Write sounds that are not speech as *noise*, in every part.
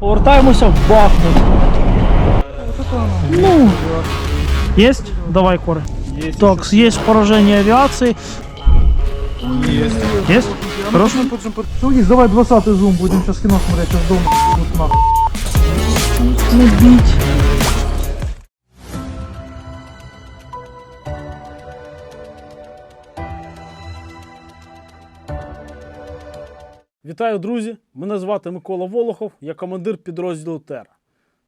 Повертаємося в Бахмут. Ну, есть? Давай, Коры. Есть. Так, есть поражение авиации. Есть. Есть? Хорошо? Чувак, давай 20 зум, будем сейчас кино смотреть, сейчас дома. Нахуй. Вітаю, друзі! Мене звати Микола Волохов, я командир підрозділу Тера.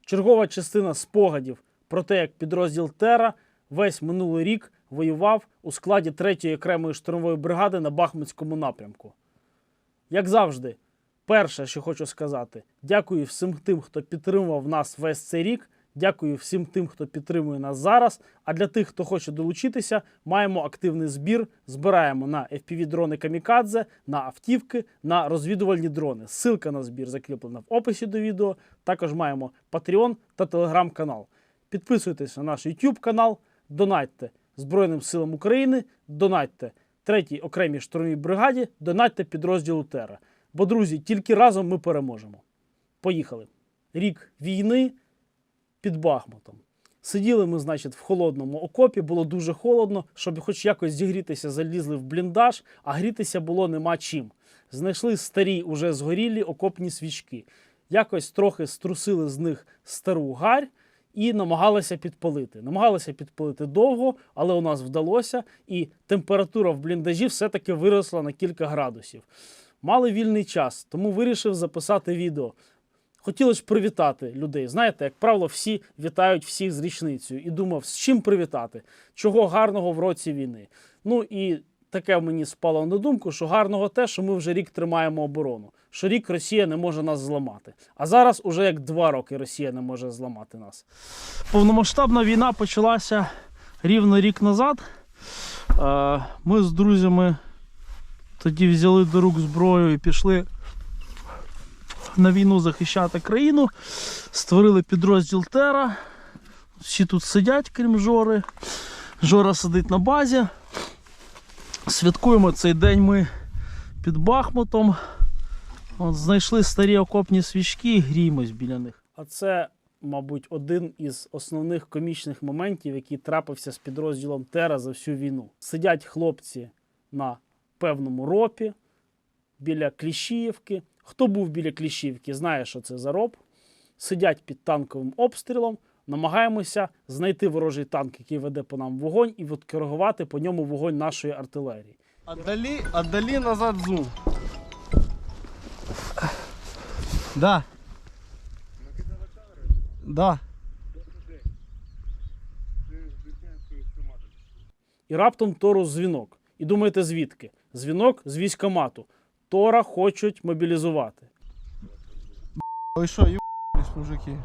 Чергова частина спогадів про те, як підрозділ Тера весь минулий рік воював у складі 3-ї окремої штурмової бригади на Бахмутському напрямку. Як завжди, перше, що хочу сказати, дякую всім тим, хто підтримував нас весь цей рік. Дякую всім тим, хто підтримує нас зараз. А для тих, хто хоче долучитися, маємо активний збір. Збираємо на FPV-дрони Камікадзе, на автівки, на розвідувальні дрони. Ссылка на збір закріплена в описі до відео. Також маємо Patreon та Telegram канал. Підписуйтесь на наш YouTube канал, донатьте Збройним силам України, донатьте 3-й окремій штурмовій бригаді, донатьте підрозділу Тера. Бо, друзі, тільки разом ми переможемо. Поїхали. Рік війни під Бахмутом. Сиділи ми, значить, в холодному окопі, було дуже холодно, щоб хоч якось зігрітися, залізли в бліндаж, а грітися було нема чим. Знайшли старі, уже згорілі окопні свічки. Якось трохи струсили з них стару гарь і намагалися підпалити. Намагалися підпалити довго, але у нас вдалося, і температура в бліндажі все-таки виросла на кілька градусів. Мали вільний час, тому вирішив записати відео. Хотілося привітати людей. Знаєте, як правило, всі вітають всіх з річницею. І думав, з чим привітати? Чого гарного в році війни? Ну і таке мені спало на думку, що гарного те, що ми вже рік тримаємо оборону, що рік Росія не може нас зламати. А зараз уже як два роки Росія не може зламати нас. Повномасштабна війна почалася рівно рік назад. Е, Ми з друзями тоді взяли до рук зброю і пішли на війну захищати країну. Створили підрозділ Тера. Всі тут сидять, крім Жори. Жора сидить на базі. Святкуємо цей день ми під Бахмутом. От, знайшли старі окопні свічки і гріємось біля них. А це, мабуть, один із основних комічних моментів, який трапився з підрозділом Тера за всю війну. Сидять хлопці на певному ропі біля Кліщіївки. Хто був біля Кліщіївки, знає, що це за роб. Сидять під танковим обстрілом, намагаємося знайти ворожий танк, який веде по нам вогонь, і відкоригувати по ньому вогонь нашої артилерії. Отдали, отдали назад зум. Да. Да. І раптом Тору дзвінок. І думаєте, звідки? Дзвінок з військомату. Тора хочуть мобілізувати. Вы что, ебались, мужики?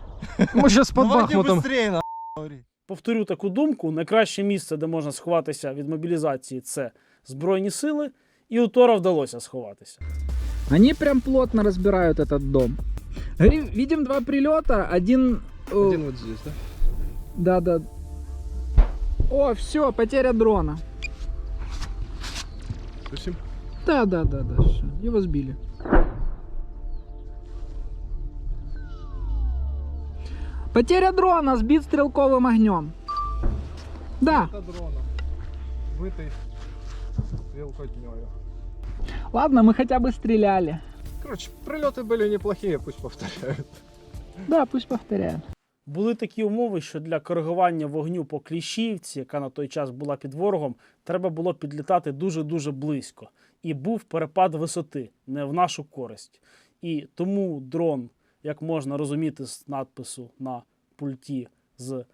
Мы сейчас *laughs* под Давайте Бахмутом. быстрее, на говори. Повторю таку думку: найкраще місце, де можна сховатися від мобілізації, це Збройні сили, і у Тора вдалося сховатися. Они прям плотно разбирают этот дом. Говорим, видим два прилета, один... э, Один вот здесь, да? Да, да. О, все, потеря дрона. Допустим. Да, да, да, да, все. Его сбили. Потеря дрона, сбит стрелковым огнем. Да, Это дрона. Битый стрелкотнёю. ладно, мы хотя бы стреляли. Короче, прилеты были неплохие, пусть повторяют. Да, пусть повторяют. Були такі умови, що для коригування вогню по Кліщівці, яка на той час була під ворогом, треба було підлітати дуже-дуже близько. І був перепад висоти не в нашу користь. І тому дрон, як можна розуміти з надпису на пульті з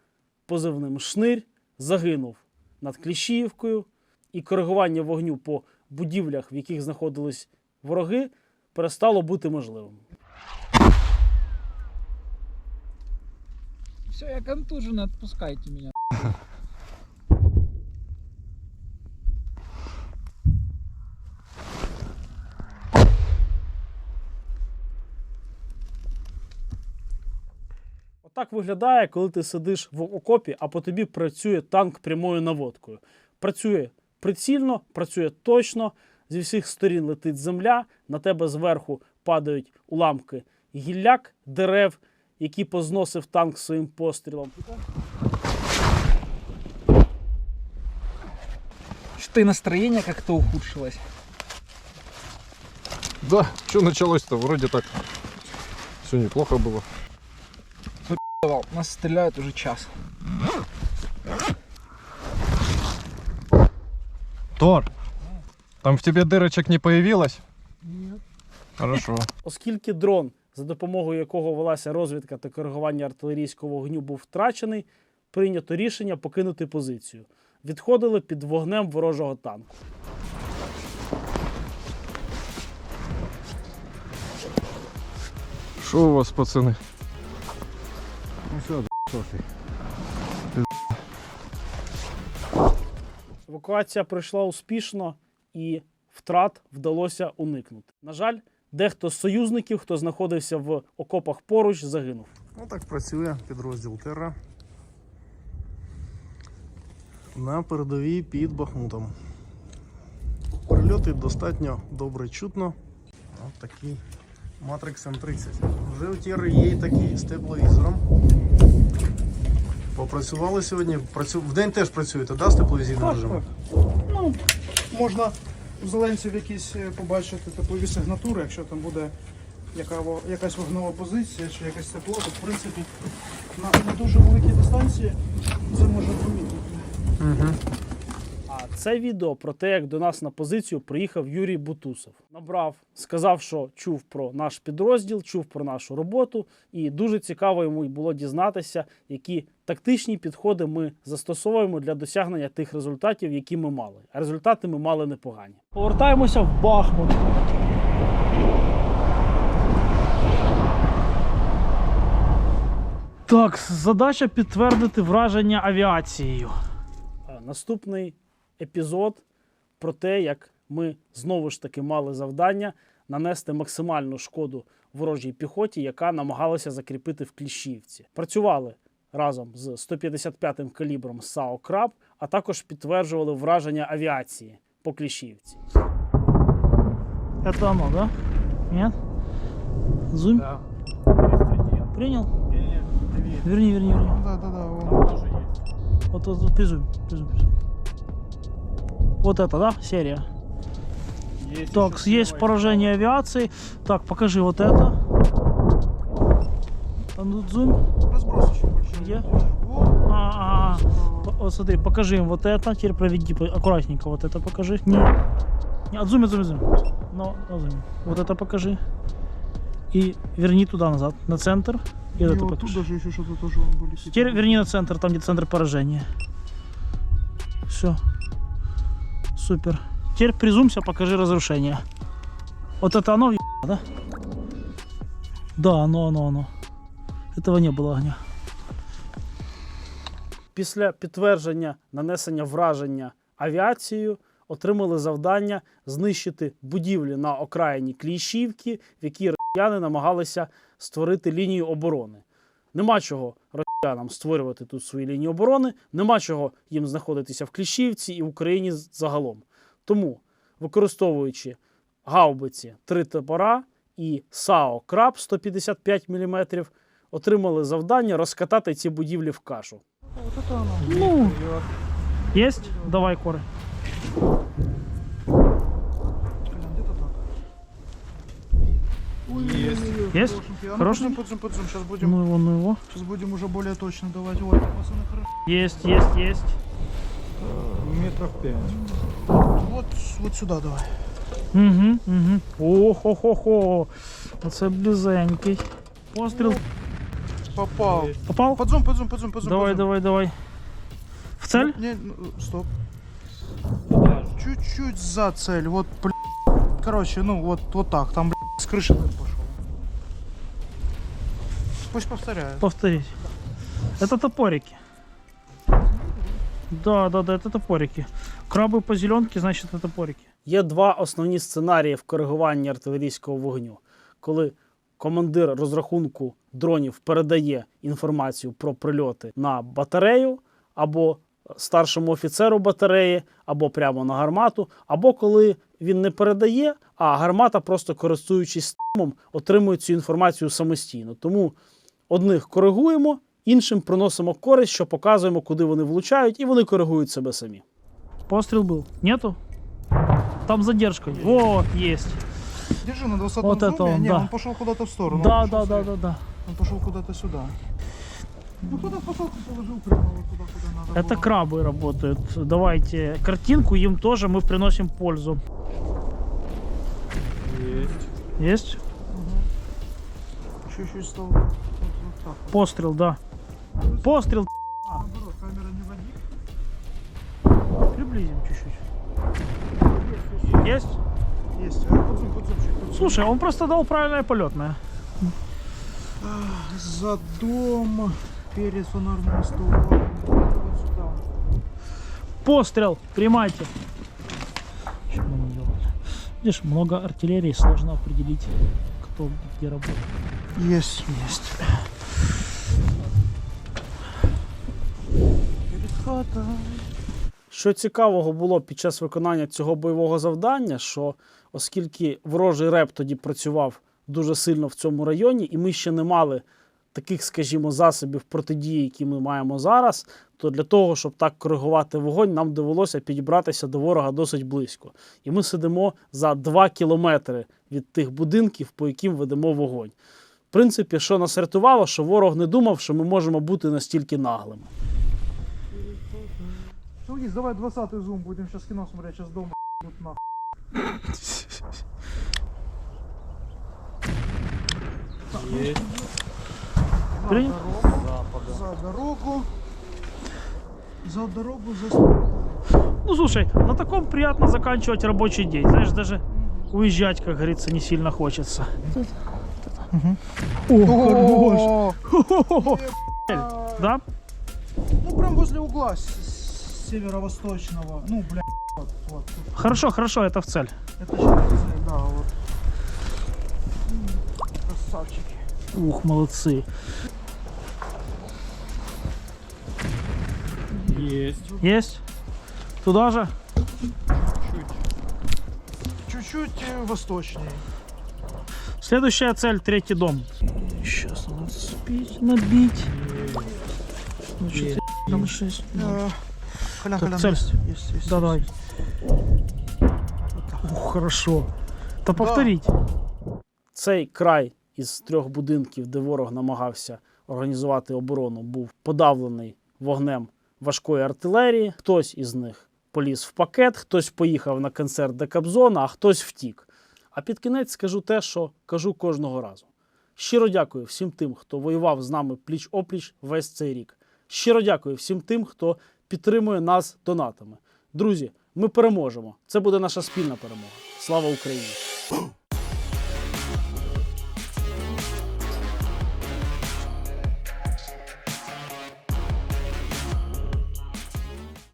позивним шнирь, загинув над Кліщіївкою, і коригування вогню по будівлях, в яких знаходились вороги, перестало бути можливим. Все, я контужен, отпускайте меня. Отак виглядає, коли ти сидиш в окопі, а по тобі працює танк прямою наводкою. Працює прицільно, працює точно, зі всіх сторін летить земля, на тебе зверху падають уламки гілляк дерев, які позносив танк своїм пострілом. Что-то и настроение как-то ухудшилось. Да, что началось-то? Вроде так все неплохо было. Нас стреляют уже час. Тор, там в тебе дырочек не появилось? Нет. Хорошо. Оскільки дрон, за допомогою якого велася розвідка та коригування артилерійського вогню, був втрачений, прийнято рішення покинути позицію. Відходили під вогнем ворожого танку. Что у вас, пацаны? Ну що, що? Евакуація пройшла успішно і втрат вдалося уникнути. На жаль, дехто з союзників, хто знаходився в окопах поруч, загинув. Ну так працює підрозділ Терра. На передовій під Бахмутом. Прильоти достатньо добре чутно. От такий Matrix M30. Вже у Терри є і такі з тепловізором. Попрацювали сьогодні. Працю... Вдень теж працюєте, да, з тепловізійним режимом? Ну, можна в зеленців якісь е, побачити теплові сигнатури, якщо там буде яка, якась вогнева позиція чи якесь тепло, то в принципі на, на дуже великій дистанції це можна помітити. А це відео про те, як до нас на позицію приїхав Юрій Бутусов. Набрав, сказав, що чув про наш підрозділ, чув про нашу роботу, і дуже цікаво йому було дізнатися, які тактичні підходи ми застосовуємо для досягнення тих результатів, які ми мали. А результати ми мали непогані. Повертаємося в Бахмут. Так, задача підтвердити враження авіацією. Наступний епізод про те, як ми знову ж таки мали завдання нанести максимальну шкоду ворожій піхоті, яка намагалася закріпити в Кліщівці. Працювали разом з 155-м калібром САО Краб, а також підтверджували враження авіації по Кліщівці. Это оно, да? Нет? Зум? Да. Принял? Верни, верни, верни. Да, да, да, є. Вот, вот, вот, призум, призум, призум. Вот это, да, серия? так, есть поражение авиации. Так, покажи вот это. А ну, зум. Розбросочок більше. Где? Во, А, а, а. Вот смотри, покажи им вот это. Теперь проведи аккуратненько вот это покажи. Не, не отзуми, отзуми, отзуми. Но, отзуми. Вот это покажи. И верни туда назад, на центр. И вот это отут покажи. даже ще щось теж воно буде. Теперь верни на центр, там где центр поражения. Все. Супер. Теперь призумся, покажи разрушение. Вот это оно, въебало, да? Да, оно, оно, оно. Этого не было огня. Після підтвердження нанесення враження авіацією отримали завдання знищити будівлі на окраїні Кліщівки, в якій росіяни намагалися створити лінію оборони. Нема чого росіянам створювати тут свої лінії оборони, нема чого їм знаходитися в Кліщівці і в Україні загалом. Тому, використовуючи гаубиці три топора і САО Краб 155 мм, отримали завдання розкатати ці будівлі в кашу. Ну, есть? Давай, Коры. Есть? Хорошенький. А ну, Хороший? подзум, подзум, подзум. Сейчас будем, Ну его, ну его. сейчас будем уже более точно давать. Ой, пацаны, хорошо. Есть, есть, есть. Метров пять. Вот, вот сюда давай. Угу, угу. Охо-хо-хо. Оце близенький. Постріл. Попал. Попав? Подзум, подзум, подзум, подзум. Давай, подзум. давай, давай. В цель? Не, ну, стоп. Чуть-чуть за цель. Вот, блин. Короче, ну вот, вот так. Там, блин, с крыши пошел. Пусть повторяет. Повторить. Это топорики. Да, да, да, это топорики. Краби по зеленке, значить, це топорики. Є два основні сценарії в коригуванні артилерійського вогню. Коли командир розрахунку дронів передає інформацію про прильоти на батарею, або старшому офіцеру батареї, або прямо на гармату, або коли він не передає, а гармата, просто користуючись стимом, отримує цю інформацію самостійно. Тому одних коригуємо, іншим приносимо користь, що показуємо, куди вони влучають, і вони коригують себе самі. Постріл був? Нету? Там задержка. О, есть. Держи на 20 Вот это зуме. он, Не, да. он пошел куда-то в сторону. Да, он да, пошел да, слева. да, да. Он пошел куда-то сюда. Ну куда фасовку положил прямо вот туда, куда надо Это было. крабы работают. Давайте картинку им тоже мы приносим пользу. Есть? Чуть-чуть стал вот, вот так. Пострел, да. Пострел. Приблизим чуть-чуть. Есть? Есть. А, подзум, подзумчик, подзум. Слушай, он просто дал правильное полетное. За дом, перед фонарным сюда. Пострел. Примайте. Что мы делали? Видишь, много артиллерии, сложно определить, кто где работает. Есть. Есть. Перед. Що цікавого було під час виконання цього бойового завдання, що оскільки ворожий реп тоді працював дуже сильно в цьому районі, і ми ще не мали таких, скажімо, засобів протидії, які ми маємо зараз, то для того, щоб так коригувати вогонь, нам довелося підібратися до ворога досить близько. І ми сидимо за 2 кілометри від тих будинків, по яким ведемо вогонь. В принципі, що нас рятувало, що ворог не думав, що ми можемо бути настільки наглими. Саугис, давай 20 зум, будем сейчас кино смотреть, сейчас дома идут нахуй. Принял? За дорогу. За дорогу, за. Ну, слушай, на таком приятно заканчивать рабочий день. Знаешь, даже уезжать, как говорится, не сильно хочется. О, хорош. *laughs* Да? Ну, прям возле угла северо-восточного. Ну, бля, вот, вот. Хорошо, хорошо, это в цель. Это сейчас цель, да, вот. Красавчики. Ух, молодцы. Есть. Есть? Туда же? Чуть-чуть. Э, восточнее. Следующая цель, третий дом. Сейчас надо спить, набить. Ну там 6? Коля, коля, цель. Есть, есть, есть. Ух, хорошо. Та повторіть. Цей край із трьох будинків, де ворог намагався організувати оборону, був подавлений вогнем важкої артилерії. Хтось із них поліз в пакет, хтось поїхав на концерт Декабзона, а хтось втік. А під кінець скажу те, що кажу кожного разу. Щиро дякую всім тим, хто воював з нами пліч опліч весь цей рік. Щиро дякую всім тим, хто підтримує нас донатами. Друзі, ми переможемо. Це буде наша спільна перемога. Слава Україні!